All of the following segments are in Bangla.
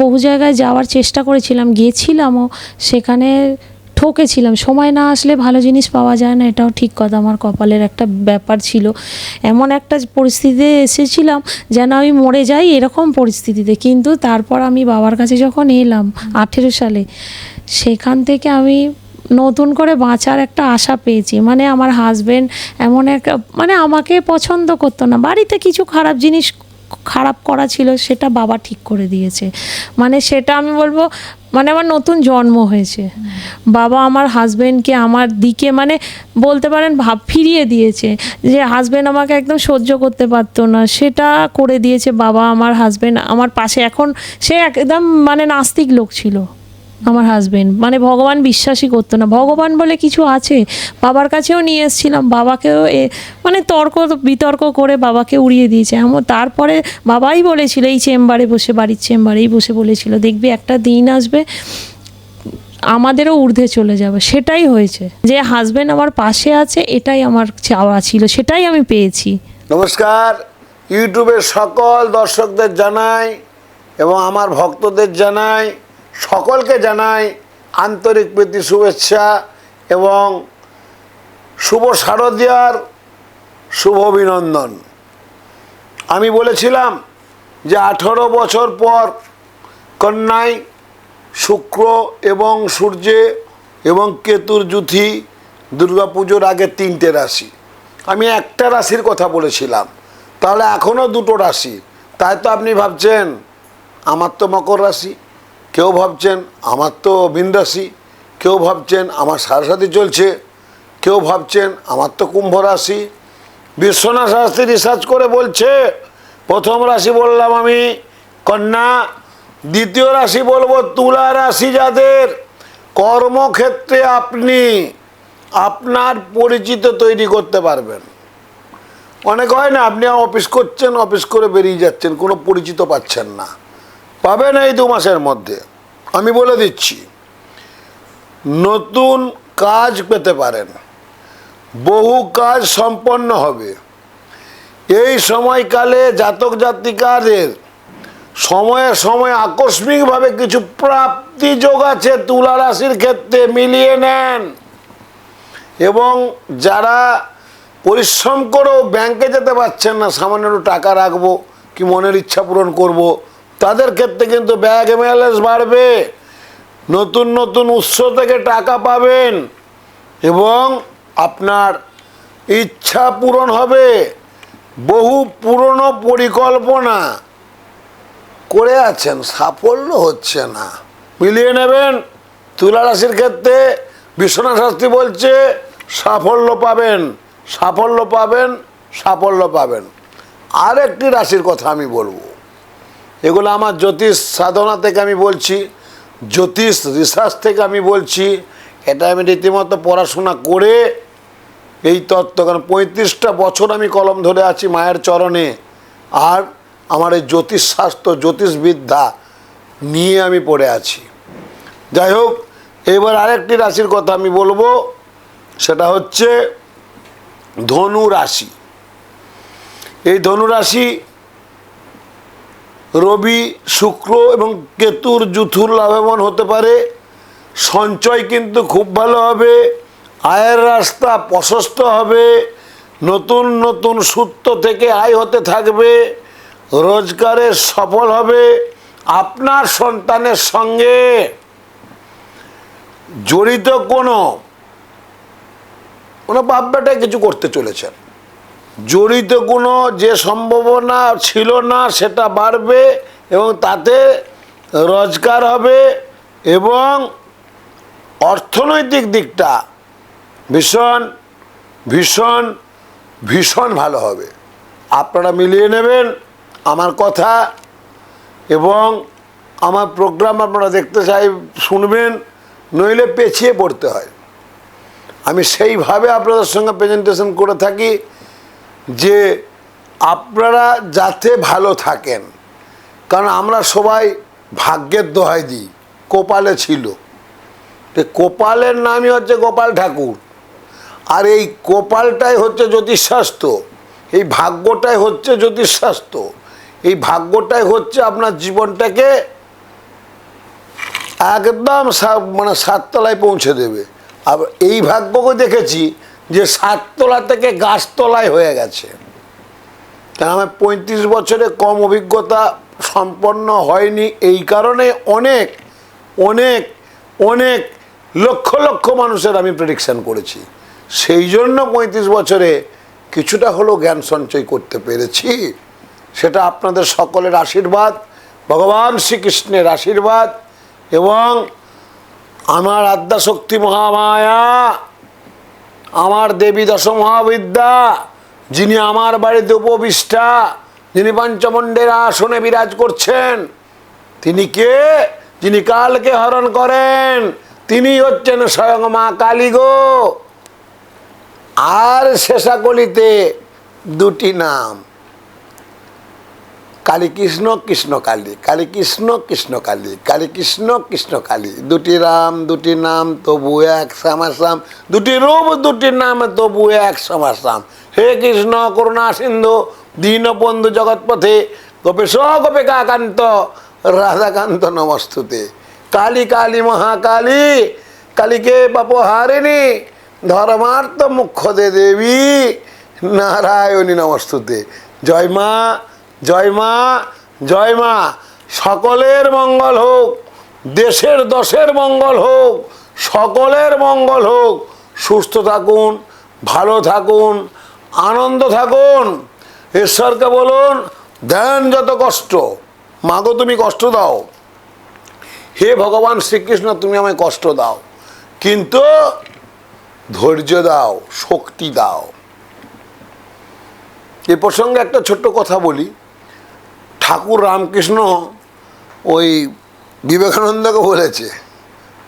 বহু জায়গায় যাওয়ার চেষ্টা করেছিলাম, গিয়েছিলামও, সেখানে ঠকেছিলাম। সময় না আসলে ভালো জিনিস পাওয়া যায় না, এটাও ঠিক কথা, আমার কপালের একটা ব্যাপার ছিল। এমন একটা পরিস্থিতিতে এসেছিলাম যেন আমি মরে যাই এরকম পরিস্থিতিতে, কিন্তু তারপর আমি বাবার কাছে যখন এলাম, আঠেরো সালে, সেখান থেকে আমি নতুন করে বাঁচার একটা আশা পেয়েছি। মানে আমার হাজবেন্ড এমন একটা মানে আমাকে পছন্দ করতো না। বাড়িতে কিছু খারাপ জিনিস খারাপ করা ছিল, সেটা বাবা ঠিক করে দিয়েছে। মানে সেটা আমি বলব মানে আমার নতুন জন্ম হয়েছে। বাবা আমার হাজবেন্ডকে আমার দিকে মানে বলতে পারেন ভাব ফিরিয়ে দিয়েছে যে হাজবেন্ড আমাকে একদম সহ্য করতে পারতো না। সেটা করে দিয়েছে বাবা আমার হাজবেন্ড আমার পাশে এখন সে একদম মানে নাস্তিক লোক ছিল। আমার হাজবেন্ড মানে ভগবান বিশ্বাসই করতো না। ভগবান বলে কিছু আছে? বাবার কাছেও নিয়ে এসেছিলাম। বাবাকেও এ মানে তর্ক, বিতর্ক করে বাবাকে উড়িয়ে দিয়েছে। এমন, তারপরে বাবাই বলেছিল, এই চেম্বারে বসে, বাড়ির চেম্বারেই বসে, বলেছিল। দেখবি, একটা দিন আসবে, আমাদেরও ঊর্ধ্বে চলে যাবে। সেটাই হয়েছে। যে হাজবেন্ড আমার পাশে আছে, এটাই আমার চাওয়া ছিল। সেটাই আমি পেয়েছি। নমস্কার। ইউটিউবের সকল দর্শকদের জানাই এবং আমার ভক্তদের জানাই সকলকে জানাই আন্তরিক প্রীতি, শুভেচ্ছা এবং শুভ শারদীয়ার শুভ অভিনন্দন। আমি বলেছিলাম যে আঠারো বছর পর কন্যায় শুক্র এবং সূর্যে এবং কেতুর জুথি দুর্গাপুজোর আগে তিনটে রাশি। আমি একটা রাশির কথা বলেছিলাম, তাহলে এখনও দুটো রাশি। তাই তো আপনি ভাবছেন, আমার তো মকর রাশি। কেউ ভাবছেন আমার তো রাশি কেউ ভাবছেন আমার সারাসাথী চলছে, কেউ ভাবছেন আমার তো কুম্ভ রাশি। বিশ্বনাথ শাস্ত্রী রিসার্চ করে বলছে, প্রথম রাশি বললাম আমি কন্যা, দ্বিতীয় রাশি বলব তুলা রাশি যাদের। কর্মক্ষেত্রে আপনি আপনার পরিচিত তৈরি করতে পারবেন। অনেক হয় না, আপনি অফিস করছেন, অফিস করে বেরিয়ে যাচ্ছেন, কোনো পরিচিত পাচ্ছেন না। পাবেন এই দু মাসের মধ্যে আমি বলে দিচ্ছি, নতুন কাজ পেতে পারেন, বহু কাজ সম্পন্ন হবে এই সময়কালে জাতক জাতিকাদের সময়ে সময়ে আকস্মিকভাবে কিছু প্রাপ্তি যোগ আছে তুলা রাশির ক্ষেত্রে, মিলিয়ে নেন এবং যারা পরিশ্রম করেও ব্যাংকে যেতে পারছেন না, সামান্য টাকা রাখব, কি মনের ইচ্ছা পূরণ করব। তাদের ক্ষেত্রে কিন্তু ব্যাগ ব্যালেন্স বাড়বে। নতুন নতুন উৎস থেকে টাকা পাবেন এবং আপনার ইচ্ছা পূরণ হবে। বহু পুরনো পরিকল্পনা করে আছেন, সাফল্য হচ্ছে না। মিলিয়ে নেবেন তুলা রাশির ক্ষেত্রে বিশ্বনাথ শাস্ত্রী বলছে, সাফল্য পাবেন সাফল্য পাবেন সাফল্য পাবেন। আর একটি রাশির কথা আমি বলব। এগুলো আমার জ্যোতিষ সাধনা থেকে আমি বলছি, জ্যোতিষ রিসার্চ থেকে আমি বলছি, এটা আমি রীতিমতো পড়াশোনা করে এই তত্ত্ব, কারণ পঁয়ত্রিশটা বছর আমি কলম ধরে আছি মায়ের চরণে। আর আমার এই জ্যোতিষশাস্ত্র জ্যোতিষবিদ্যা নিয়ে আমি পড়ে আছি। যাই হোক, এবার আরেকটি রাশির কথা আমি বলব, সেটা হচ্ছে ধনু রাশি। এই ধনু রাশি রবি, শুক্র এবং কেতুর জুথুর লাভবান হতে পারে। সঞ্চয় কিন্তু খুব ভালো হবে। আয়ের রাস্তা প্রশস্ত হবে। নতুন নতুন সূত্র থেকে আয় হতে থাকবে। রোজগারে সফল হবে আপনার সন্তানের সঙ্গে। জড়িত কোনো কোনো বাপ বেটায় কিছু করতে চলেছেন। জড়িত কোনো যে সম্ভাবনা ছিল না সেটা বাড়বে এবং তাতে রোজগার হবে এবং অর্থনৈতিক দিকটা ভীষণ ভীষণ ভীষণ ভালো হবে। আপনারা মিলিয়ে নেবেন আমার কথা এবং আমার প্রোগ্রাম আপনারা দেখতে চাই, শুনবেন, নইলে পেছিয়ে পড়তে হয়। আমি সেইভাবে আপনাদের সঙ্গে প্রেজেন্টেশন করে থাকি। যে আপনারা যাতে ভালো থাকেন, কারণ আমরা সবাই ভাগ্যের দোহাই দিই, কোপালে ছিল। তো কোপালের নামই হচ্ছে গোপাল ঠাকুর। আর এই কোপালটাই হচ্ছে জ্যোতিষশাস্ত্র, এই ভাগ্যটাই হচ্ছে জ্যোতিষশাস্ত্র, এই ভাগ্যটাই হচ্ছে আপনার জীবনটাকে একদম মানে সাততলায় পৌঁছে দেবে। আর এই ভাগ্যকে দেখেছি যে সাততলা থেকে গাছতলায় হয়ে গেছে। কেন আমার পঁয়ত্রিশ বছরে কম অভিজ্ঞতা সম্পন্ন হয়নি এই কারণে অনেক অনেক অনেক লক্ষ লক্ষ মানুষের আমি প্রেডিকশান করেছি। সেই জন্য পঁয়ত্রিশ বছরে কিছুটা হলেও জ্ঞান সঞ্চয় করতে পেরেছি। সেটা আপনাদের সকলের আশীর্বাদ, ভগবান শ্রীকৃষ্ণের আশীর্বাদ এবং আমার আদ্যাশক্তি মহামায়া আমার দেবী দশমহাবিদ্যা যিনি আমার বাড়িতে উপবিষ্টা, যিনি পঞ্চমণ্ডের আসনে বিরাজ করছেন, তিনি কে? যিনি কালকে হরণ করেন, তিনি হচ্ছেন স্বয়ং মা কালী গো। আর শেষাকলিতে দুটি নাম। কালী কৃষ্ণ কালী কালী কৃষ্ণ কালী কালী কৃষ্ণ কালী। দুটি রাম, দুটি নাম, তবু এক সামাসাম দুটি রূপ, দুটি নাম, তবু এক সমাসাম হে কৃষ্ণ, করুণা সিন্ধু দীনবন্ধু জগৎপথে গোপেশ গোপিকাকান্ত রাধাকান্ত নমস্তুতে। কালী কালী, মহাকালী, কালীকে পাপহারিণী, ধর্মার্থ মুখ্য দে দেবী, নারায়ণী নমস্তুতে। জয় মা জয় মা জয় মা। সকলের মঙ্গল হোক, দেশের দশের মঙ্গল হোক, সকলের মঙ্গল হোক। সুস্থ থাকুন, ভালো থাকুন, আনন্দ থাকুন। ঈশ্বরকে বলুন দেন যত কষ্ট। মাগো, তুমি কষ্ট দাও। হে ভগবান শ্রীকৃষ্ণ, তুমি আমায় কষ্ট দাও। কিন্তু ধৈর্য দাও, শক্তি দাও। এ প্রসঙ্গে একটা ছোট্ট কথা বলি। ঠাকুর রামকৃষ্ণ ওই বিবেকানন্দকে বলেছে,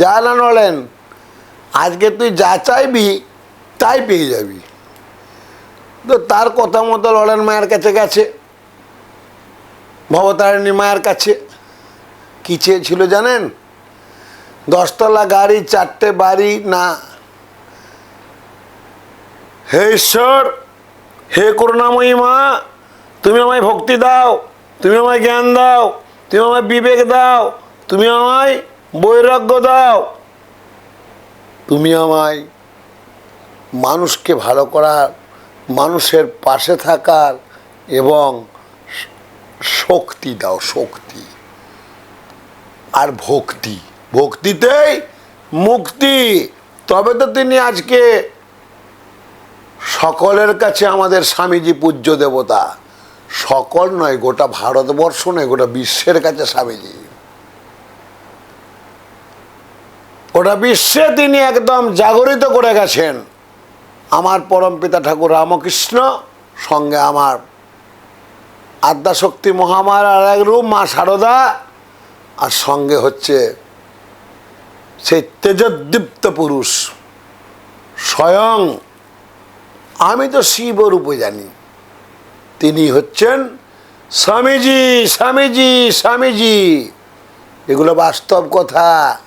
যা না নড়েন, আজকে তুই যা চাইবি, তাই পেয়ে যাবি। তো তার কথা মতো লড়েন মায়ের কাছে গেছে, ভবতারিণী মায়ের কাছে। কী চেয়েছিল জানেন? দশতলা গাড়ি, চারটে বাড়ি, না। হে ঈশ্বর, হে করুণাময়ী মা, তুমি আমায় ভক্তি দাও। তুমি আমায় জ্ঞান দাও, তুমি আমায় বিবেক দাও, তুমি আমায় বৈরাগ্য দাও। তুমি আমায় মানুষকে ভালো করার, মানুষের পাশে থাকার এবং শক্তি দাও, শক্তি আর ভক্তি। ভক্তিতেই মুক্তি। তবে তো তিনি আজকে সকলের কাছে আমাদের স্বামীজি পূজ্য দেবতা। সকল নয়, গোটা ভারতবর্ষ নয়, গোটা বিশ্বের কাছে স্বামীজি। গোটা বিশ্বে তিনি একদম জাগরিত করে গেছেন। আমার পরমপিতা ঠাকুর রামকৃষ্ণ, সঙ্গে আমার আদ্যাশক্তি মহামার আর এক রূপ, মা সারদা, আর সঙ্গে হচ্ছে সেই তেজদীপ্ত পুরুষ। স্বয়ং আমি তো শিব রূপে জানি। তিনি হচ্ছেন স্বামীজি স্বামীজি স্বামীজি। এগুলো বাস্তব কথা।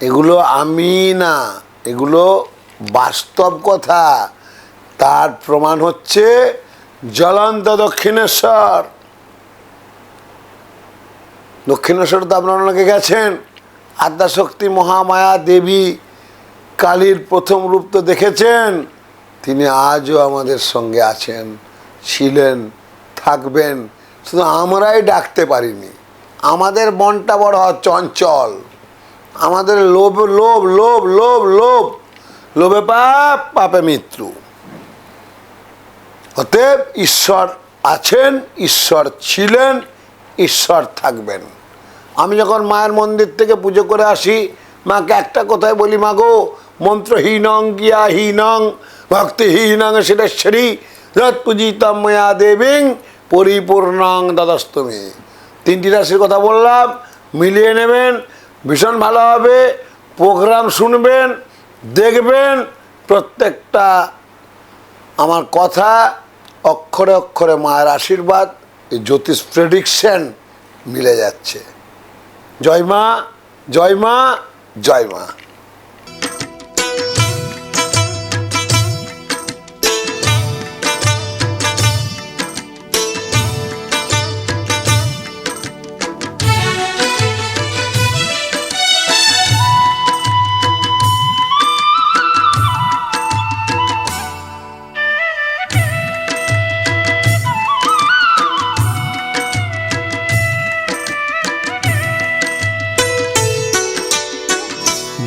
এগুলো আমি না, এগুলো বাস্তব কথা। তার প্রমাণ হচ্ছে জ্বলন্ত দক্ষিণেশ্বর। দক্ষিণেশ্বর তো আপনারা অনেকে গেছেন। আদ্যাশক্তি মহামায়া দেবী কালীর প্রথম রূপ তো দেখেছেন। তিনি আজও আমাদের সঙ্গে আছেন। ছিলেন, থাকবেন, শুধু আমরাই ডাকতে পারিনি। আমাদের মনটা বড় চঞ্চল। আমাদের লোভ লোভ লোভ লোভ লোভ। লোভে পাপ, পাপে মৃত্যু। অতএব ঈশ্বর আছেন, ঈশ্বর ছিলেন, ঈশ্বর থাকবেন। আমি যখন মায়ের মন্দির থেকে পুজো করে আসি, মাকে একটা কথাই বলি মাগো মন্ত্রহীনং গিয়া হীনং, ভক্তিহীনং সিদ্ধেশ্বরী রৎপূজিতম ময়া দেবীং পরিপূর্ণং দাদস্তমী তিনটি রাশির কথা বললাম, মিলিয়ে নেবেন, ভীষণ ভালো হবে, প্রোগ্রাম শুনবেন, দেখবেন, প্রত্যেকটা আমার কথা অক্ষরে অক্ষরে মায়ের আশীর্বাদ, এই জ্যোতিষ প্রেডিকশন মিলে যাচ্ছে। জয় মা জয় মা জয় মা।